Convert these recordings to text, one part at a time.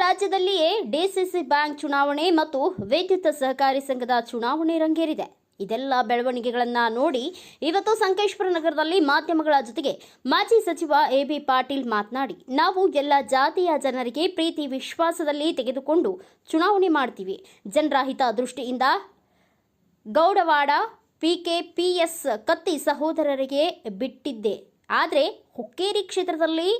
ರಾಜ್ಯದಲ್ಲಿಯೇ DCC bank ಚುನಾವಣೆ ಮತ್ತು ವಿದ್ಯುತ್ ಸಹಕಾರಿ ಸಂಘದ ಚುನಾವಣೆ ರಂಗೇರಿದೆ. ಇದೆಲ್ಲ ಬೆಳವಣಿಗೆಗಳನ್ನ ನೋಡಿ ಇವತ್ತು ಸಂಕೇಶ್ವರ ನಗರದಲ್ಲಿ ಮಾಧ್ಯಮಗಳ ಜೊತೆಗೆ ಮಾಜಿ ಸಚಿವ ಎ ಬಿ ಪಾಟೀಲ್ ಮಾತನಾಡಿ, ನಾವು ಎಲ್ಲ ಜಾತಿಯ ಜನರಿಗೆ ಪ್ರೀತಿ ವಿಶ್ವಾಸದಲ್ಲಿ ತೆಗೆದುಕೊಂಡು ಚುನಾವಣೆ ಮಾಡ್ತೀವಿ. ಜನರ ಹಿತ ದೃಷ್ಟಿಯಿಂದ ಗೌಡವಾಡ ಪಿ ಪಿಎಸ್ ಕತ್ತಿ ಸಹೋದರರಿಗೆ ಬಿಟ್ಟಿದ್ದೆ. ಆದರೆ ಹುಕ್ಕೇರಿ ಕ್ಷೇತ್ರದಲ್ಲಿ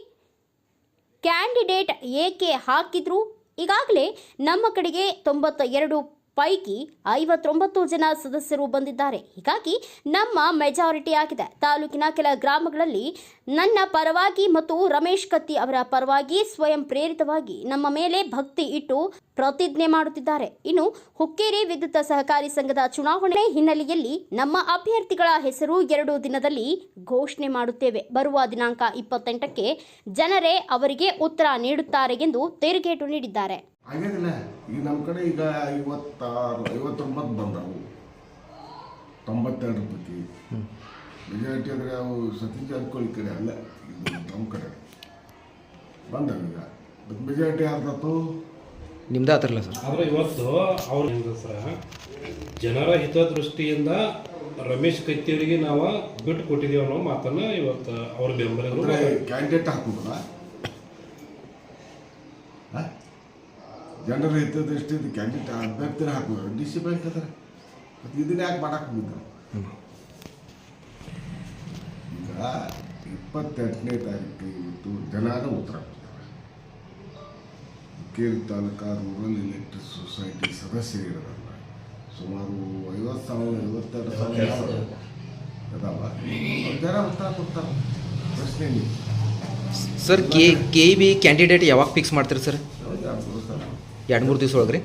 ಕ್ಯಾಂಡಿಡೇಟ್ ಏಕೆ ಹಾಕಿದ್ರು? ಈಗಾಗಲೇ ನಮ್ಮ ಕಡೆಗೆ ತೊಂಬತ್ತ ಎರಡು ಪೈಕಿ ಐವತ್ತೊಂಬತ್ತು ಜನ ಸದಸ್ಯರು ಬಂದಿದ್ದಾರೆ. ಹೀಗಾಗಿ ನಮ್ಮ ಮೆಜಾರಿಟಿ ಆಗಿದೆ. ತಾಲೂಕಿನ ಕೆಲ ಗ್ರಾಮಗಳಲ್ಲಿ ನನ್ನ ಪರವಾಗಿ ಮತ್ತು ರಮೇಶ್ ಕತ್ತಿ ಅವರ ಪರವಾಗಿ ಸ್ವಯಂ ಪ್ರೇರಿತವಾಗಿ ನಮ್ಮ ಮೇಲೆ ಭಕ್ತಿ ಇಟ್ಟು ಪ್ರತಿಜ್ಞೆ ಮಾಡುತ್ತಿದ್ದಾರೆ. ಇನ್ನು ಹುಕ್ಕೇರಿ ವಿದ್ಯುತ್ ಸಹಕಾರಿ ಸಂಘದ ಚುನಾವಣೆ ಹಿನ್ನೆಲೆಯಲ್ಲಿ ನಮ್ಮ ಅಭ್ಯರ್ಥಿಗಳ ಹೆಸರು ಎರಡು ದಿನದಲ್ಲಿ ಘೋಷಣೆ ಮಾಡುತ್ತೇವೆ. ಬರುವ ದಿನಾಂಕ ಇಪ್ಪತ್ತೆಂಟಕ್ಕೆ ಜನರೇ ಅವರಿಗೆ ಉತ್ತರ ನೀಡುತ್ತಾರೆ ಎಂದು ತಿರುಗೇಟು ನೀಡಿದ್ದಾರೆ. ಈಗ ನಮ್ಮ ಕಡೆ ಈಗ ಐವತ್ತಾರು ಐವತ್ತೊಂಬತ್ತು ಬಂದವು. ತೊಂಬತ್ತೆರಡು ಪ್ರತಿ ಮೆಜಾರಿಟಿ ಅಂದರೆ ಅವು ಸತೀಶ್ ಜಾರಕಿಹೊಳಿ ಕಡೆ ಅಲ್ಲ ಇದು ನಮ್ಮ ಕಡೆ. ಬಂದವು ಈಗ. ಅದಕ್ಕೆ ಮೆಜಾರಿಟಿ ಯಾರ್ದತ್ತು? ನಿಮ್ದು ಆತರಲ್ಲ ಸರ್. ಆದರೆ ಇವತ್ತು ಅವ್ರ ಸರ ಸರ್ ಜನರ ಹಿತದೃಷ್ಟಿಯಿಂದ ರಮೇಶ್ ಕತ್ತಿಯವರಿಗೆ ನಾವು ಬಿಟ್ಟು ಕೊಟ್ಟಿದ್ದೀವಿ ಅನ್ನೋ ಮಾತನ್ನು ಇವತ್ತು ಅವ್ರ ಬೆಂಬಲ ಕ್ಯಾಂಡಿಡೇಟ್ ಹಾಕುದಲ್ಲ ಜನರ ಹಿತದೃಷ್ಟಿಯಿಂದ ಕ್ಯಾಂಡಿಡೇಟ್ ಅಭ್ಯರ್ಥಿನ ಹಾಕುವ ಡಿ ಸಿ ಬ್ಯಾಂಕ್ ಅದರ ಮತ್ತು ಇದನ್ನ ಯಾಕೆ ಮಾಡಕ್ಕೆ ಹೋಗಿದ್ರು ಈಗ ಇಪ್ಪತ್ತೆಂಟನೇ ತಾರೀಕು ಇವತ್ತು ಜನಾನ ಉತ್ತರ ಕೇರಿ ತಾಲೂಕಾ ರೂರಲ್ ಎಲೆಕ್ಟ್ರಿಕ್ ಸೊಸೈಟಿ ಸದಸ್ಯರಿರಲ್ಲ ಸುಮಾರು ಐವತ್ತು ಸಾವಿರ ಐವತ್ತೆರಡು ಸಾವಿರ ಅದಾವ ಜನ ಉತ್ತರ ಕೊಡ್ತಾರೆ. ಪ್ರಶ್ನೆ sir K K B candidate ಯಾವಾಗ ಫಿಕ್ಸ್ ಮಾಡ್ತೀರಿ ಸರ್ ಎರಡು ಮೂರು ದಿವಸ ಒಳಗೆ ರೀ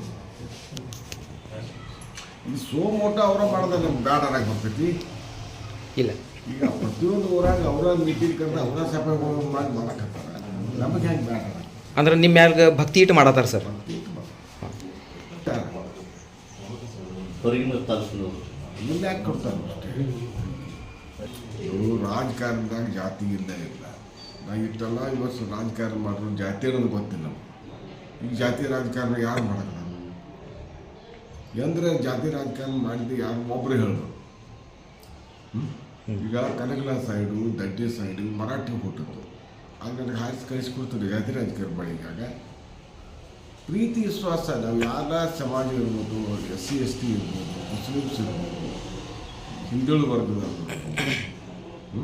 ಈ ಸೋಮೋಟ ಅವರ ಮಾಡೋದ ನಮ್ಗೆ ಬ್ಯಾಡ ಅನ್ನಕ್ಕೆ ಬರ್ತೈತಿ. ಇಲ್ಲ. ಈಗ ಪ್ರತಿಯೊಂದು ಊರಾಗ ಅವರ ಮೀಟಿಂಗ್ ಕರೆದು ಅವರ ಸಭೆ ಮಾಡಿ ಮಾಡಕತ್ತಾರ ನಮಗೆ ಹೆಂಗೆ ಬ್ಯಾಡ ಅಂದ್ರೆ ನಿಮ್ಮ ಮ್ಯಾಲ ಭಕ್ತಿ ಇಟ್ಟು ಮಾಡತ್ತಾರ ಸರ್? ಯಾರು? ಹೊರಗಿನ ತಾಲೂಕಿನವರು ಮುಂದೆ ಯಾಕೆ ಕೊಡ್ತಾರೆ ಅಷ್ಟೇ? ಇವರು ರಾಜಕಾರಣದಾಗ ಜಾತಿ ಇಲ್ಲ ಇಲ್ಲ. ನಾವು ಇಷ್ಟೆಲ್ಲ ಇವತ್ತು ರಾಜಕಾರಣ ಮಾಡ್ರು ಜಾತಿ ಅನ್ನೋದು ಗೊತ್ತಿಲ್ಲ ನಮ್ಗೆ. ಈಗ ಜಾತಿ ರಾಜಕಾರಣ ಯಾರು ಮಾಡಲ್ಲ? ಎಂದ್ರೆ ಜಾತಿ ರಾಜಕಾರಣ ಮಾಡಿದ್ದು ಯಾರು? ಒಬ್ಬರು ಹೇಳಿದ್ರು ಈಗ ಕನಕಲ ಸೈಡು, ದಡ್ಡಿ ಸೈಡು ಮರಾಠಿ ಹುಟ್ಟಿದ್ದು. ಆಗ ನನಗೆ ಹಾರಿಸಿ ಕಳಿಸ್ಕೊಡ್ತಾರೆ ಜಾತಿ ರಾಜಕಾರಣ ಮಾಡಿದಾಗ. ಪ್ರೀತಿ ವಿಶ್ವಾಸ, ನಾವು ಯಾರ ಸಮಾಜ ಇರ್ಬೋದು, ಎಸ್ ಸಿ, ಎಸ್ ಟಿ ಇರ್ಬೋದು, ಮುಸ್ಲಿಮ್ಸ್ ಇರ್ಬೋದು, ಹಿಂದುಳಿದ ವರ್ಗದವರು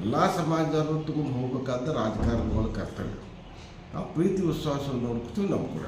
ಎಲ್ಲ ಸಮಾಜದವರು ತಗೊಂಡು ಹೋಗ್ಬೇಕಾದ ರಾಜಕಾರಣಗಳ ಕರ್ತವ್ಯ. ನಾವು ಪ್ರೀತಿ ವಿಶ್ವಾಸವನ್ನು ನೋಡ್ಕೊತೀವಿ ಕೂಡ